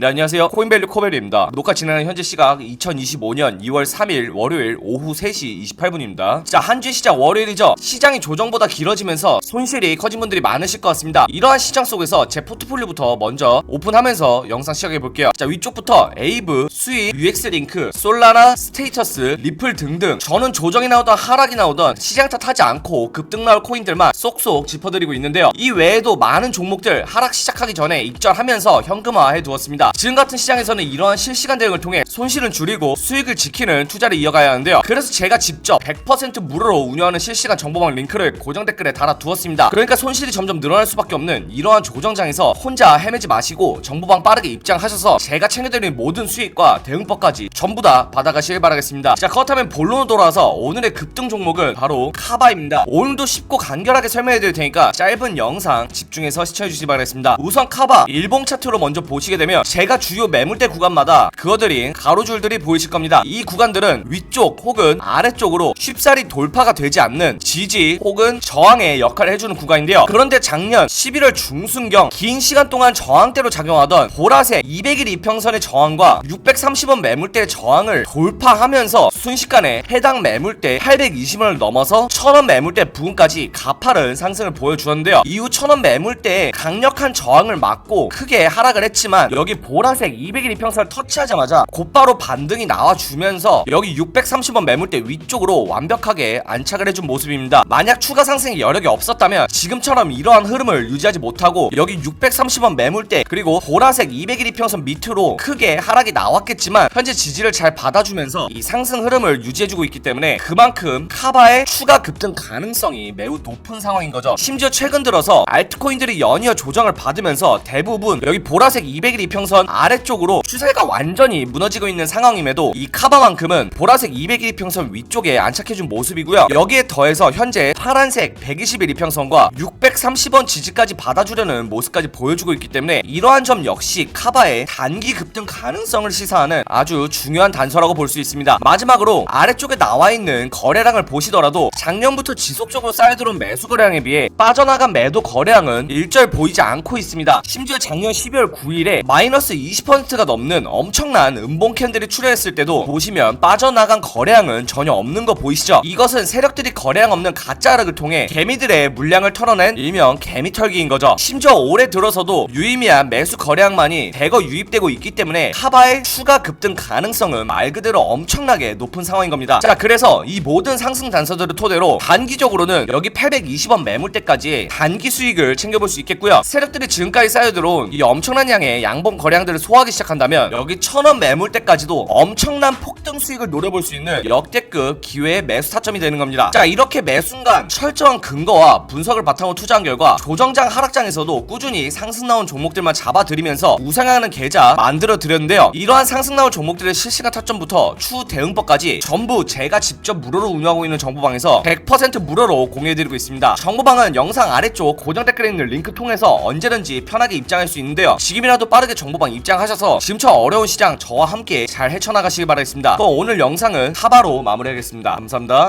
네 안녕하세요. 코인밸류 코벨입니다. 녹화 진행하는 현재 시각 2025년 2월 3일 월요일 오후 3시 28분입니다. 자 한 주 시작 월요일이죠. 시장이 조정보다 길어지면서 손실이 커진 분들이 많으실 것 같습니다. 이러한 시장 속에서 제 포트폴리오부터 먼저 오픈하면서 영상 시작해 볼게요. 자 위쪽부터 에이브, 수익, UX링크, 솔라나, 스테이터스, 리플 등등 저는 조정이 나오던 하락이 나오던 시장 탓하지 않고 급등 나올 코인들만 쏙쏙 짚어드리고 있는데요. 이 외에도 많은 종목들 하락 시작하기 전에 입절하면서 현금화해 두었습니다. 지금 같은 시장에서는 이러한 실시간 대응을 통해 손실은 줄이고 수익을 지키는 투자를 이어가야 하는데요. 그래서 제가 직접 100% 무료로 운영하는 실시간 정보방 링크를 고정 댓글에 달아 두었습니다. 그러니까 손실이 점점 늘어날 수밖에 없는 이러한 조정장에서 혼자 헤매지 마시고 정보방 빠르게 입장하셔서 제가 챙겨드리는 모든 수익과 대응법까지 전부 다 받아가시길 바라겠습니다. 자 그렇다면 본론으로 돌아와서 오늘의 급등 종목은 바로 카바입니다. 오늘도 쉽고 간결하게 설명해 드릴 테니까 짧은 영상 집중해서 시청해 주시기 바라겠습니다. 우선 카바 일봉 차트로 먼저 보시게 되면 제가 주요 매물대 구간마다 그어드린 가로줄들이 보이실 겁니다. 이 구간들은 위쪽 혹은 아래쪽으로 쉽사리 돌파가 되지 않는 지지 혹은 저항의 역할을 해주는 구간인데요. 그런데 작년 11월 중순경 긴 시간 동안 저항대로 작용하던 보라색 200일 이평선의 저항과 630원 매물대의 저항을 돌파하면서 순식간에 해당 매물대 820원을 넘어서 1000원 매물대 부근까지 가파른 상승을 보여주었는데요. 이후 1000원 매물대에 강력한 저항을 맞고 크게 하락을 했지만 여기 보라색 200일 이평선을 터치하자마자 곧바로 반등이 나와주면서 여기 630원 매물대 위쪽으로 완벽하게 안착을 해준 모습입니다. 만약 추가 상승의 여력이 없었다면 지금처럼 이러한 흐름을 유지하지 못하고 여기 630원 매물대 그리고 보라색 200일 이평선 밑으로 크게 하락이 나왔겠지만 현재 지지를 잘 받아주면서 이 상승 흐름을 유지해주고 있기 때문에 그만큼 카바의 추가 급등 가능성이 매우 높은 상황인 거죠. 심지어 최근 들어서 알트코인들이 연이어 조정을 받으면서 대부분 여기 보라색 200일 이평선 아래쪽으로 추세가 완전히 무너지고 있는 상황임에도 이 카바만큼은 보라색 200일 이평선 위쪽에 안착해준 모습이고요. 여기에 더해서 현재 파란색 120일 이평선과 630원 지지까지 받아주려는 모습까지 보여주고 있기 때문에 이러한 점 역시 카바의 단기 급등 가능성을 시사하는 아주 중요한 단서라고 볼 수 있습니다. 마지막으로 아래쪽에 나와 있는 거래량을 보시더라도 작년부터 지속적으로 쌓여들어온 매수 거래량에 비해 빠져나간 매도 거래량은 일절 보이지 않고 있습니다. 심지어 작년 12월 9일에 마이너스 20%가 넘는 엄청난 음봉 캔들이 출현했을 때도 보시면 빠져나간 거래량은 전혀 없는 거 보이시죠? 이것은 세력들이 거래량 없는 가짜 락을 통해 개미들의 물량을 털어낸 일명 개미 털기인 거죠. 심지어 올해 들어서도 유의미한 매수 거래량만이 대거 유입되고 있기 때문에 카바의 추가 급등 가능성은 말 그대로 엄청나게 높은 상황인 겁니다. 자, 그래서 이 모든 상승 단서들을 토대로 단기적으로는 여기 820원 매물대까지 단기 수익을 챙겨볼 수 있겠고요. 세력들이 지금까지 쌓여들어온 이 엄청난 양의 양봉 거래 량들을 소화하기 시작한다면 여기 1000원 매물대까지도 엄청난 폭등 수익을 노려볼 수 있는 역대급 기회의 매수 타점이 되는 겁니다. 자, 이렇게 매순간 철저한 근거와 분석을 바탕으로 투자한 결과 조정장 하락장에서도 꾸준히 상승 나온 종목들만 잡아들이면서 우상향하는 계좌 만들어 드렸는데요. 이러한 상승 나온 종목들의 실시간 타점부터 추후 대응법까지 전부 제가 직접 무료로 운영하고 있는 정보방에서 100% 무료로 공유해드리고 있습니다. 정보방은 영상 아래쪽 고정 댓글에 있는 링크 통해서 언제든지 편하게 입장할 수 있는데요. 지금이라도 빠르게 정보 방 입장하셔서 지금처럼 어려운 시장 저와 함께 잘 헤쳐나가시길 바라겠습니다. 또 오늘 영상은 하바로 마무리하겠습니다. 감사합니다.